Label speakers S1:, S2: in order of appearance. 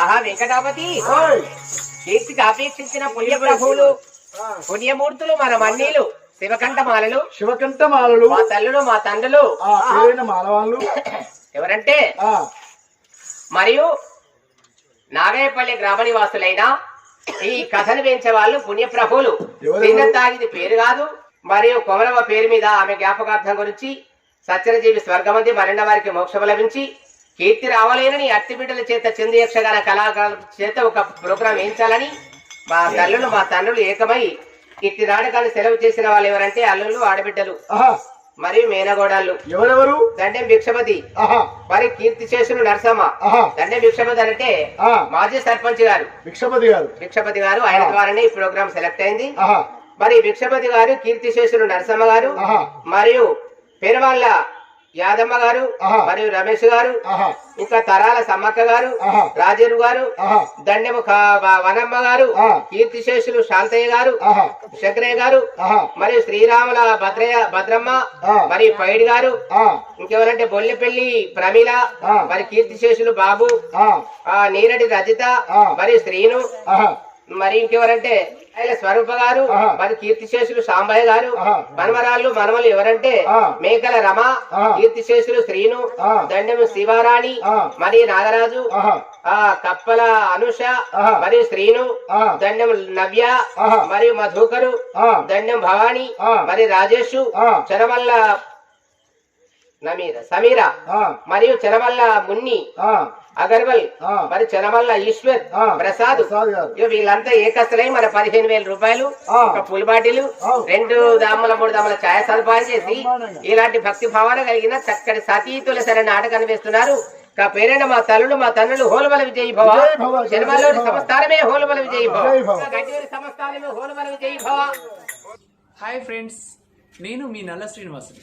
S1: ఆహా వెంకటాపతి. కీర్తికి అపేక్షించిన పుణ్య ప్రభువులు పుణ్యమూర్తులు మన మన్నీలు శివకంఠమాలలు
S2: శివకంఠ మాలలు
S1: మా తల్లులు మా తండ్రులు.
S2: మాలవాళ్ళు
S1: ఎవరంటే? మరియు నాగయ్యపల్లి గ్రామ నివాసులైన ఈ కథను పెంచే వాళ్ళు పుణ్యప్రభువులు? చిన్న తాగిది పేరు కాదు మరియు కొమరవ పేరు మీద ఆమె జ్ఞాపకార్థం గురించి సత్యనజీవి స్వర్గమంది మరిన్న వారికి మోక్షం లభించి కీర్తి రావాలేనని అట్టి బిడ్డల చేత చందు యక్షగాన కళాకారుల చేత ఒక ప్రోగ్రాం వేయించాలని మా తల్లులు మా తండ్రులు ఏకమై ఇట్టి నాటకాన్ని సెలవు చేసిన వాళ్ళు ఎవరంటే అల్లుళ్ళు ఆడబిడ్డలు. మరియు మేనగోడాళ్ళు.
S2: ఎవరెవరు?
S1: దండెం భిక్షపతి. మరి కీర్తి చేసులు నరసమ్మ. దండెం భిక్షపతి అంటే మాజీ సర్పంచ్ గారు.
S2: భిక్షపతి గారు.
S1: భిక్షపతి గారు ఆయన ద్వారానే ఈ ప్రోగ్రామ్ సెలెక్ట్ అయింది. మరి భిక్షపతి గారు కీర్తిశేషులు నరసమ్మ గారు. మరియు పెరువాళ్ళ యాదమ్మ గారు. మరియు రమేష్ గారు ఇంకా తరాల సమ్మక్క గారు రాజేరు గారు దండెము వనమ్మ గారు. కీర్తిశేషులు శాంతయ్య గారు శంకరయ్య గారు మరియు శ్రీరాముల భద్రయ్య భద్రమ్మ
S2: ఆ.
S1: మరియు పైడి గారు ఇంకెవరంటే బొల్లెపల్లి ప్రమీల. మరి కీర్తిశేషులు బాబు నీరటి రజిత. మరియు శ్రీను మరి ఇంకెవరంటే ఆయన స్వరూప గారు. మరి కీర్తిశేషులు సాంబయ్య గారు. మనమరాళ్ళు మనమలు ఎవరంటే. మేకల రమ. కీర్తిశేషులు శ్రీను. దండెము శివారాణి. మరి నాగరాజు ఆ కప్పల అనుష. మరియు శ్రీను. దండెం నవ్య. మరియు మధుకరు. దండెం భవాని. మరి రాజేషు. చరమల్ల సమీర
S2: ఆ
S1: మరియు చరమల్ల మున్ని
S2: ఆ
S1: అగర్వల్
S2: ఆ.
S1: మరి చరమల్ల ఈశ్వర్
S2: ఆ.
S1: ప్రసాద్ వీళ్ళంతా ఏకస్తులై మన పదిహేను వేల రూపాయలు. ఒక పుల్ బాటిల్. రెండు దాముల మూడు దాముల ఛాయ సదుపాయం చేసి. ఇలాంటి భక్తి భావన కలిగిన చక్కటి సతీతుల సరైన నాటకాన్ని వేస్తున్నారు ఇక పేరైన మా తల్లులు మా తన్నులు హోలబల విజయీ భవ
S2: భవ.
S1: సంస్థానమే హోలబల విజయీ భవ సంస్థానమే హోలబల విజయీ భవ
S3: హాయ్ ఫ్రెండ్స్ నేను మీ నల్ల శ్రీనివాసుని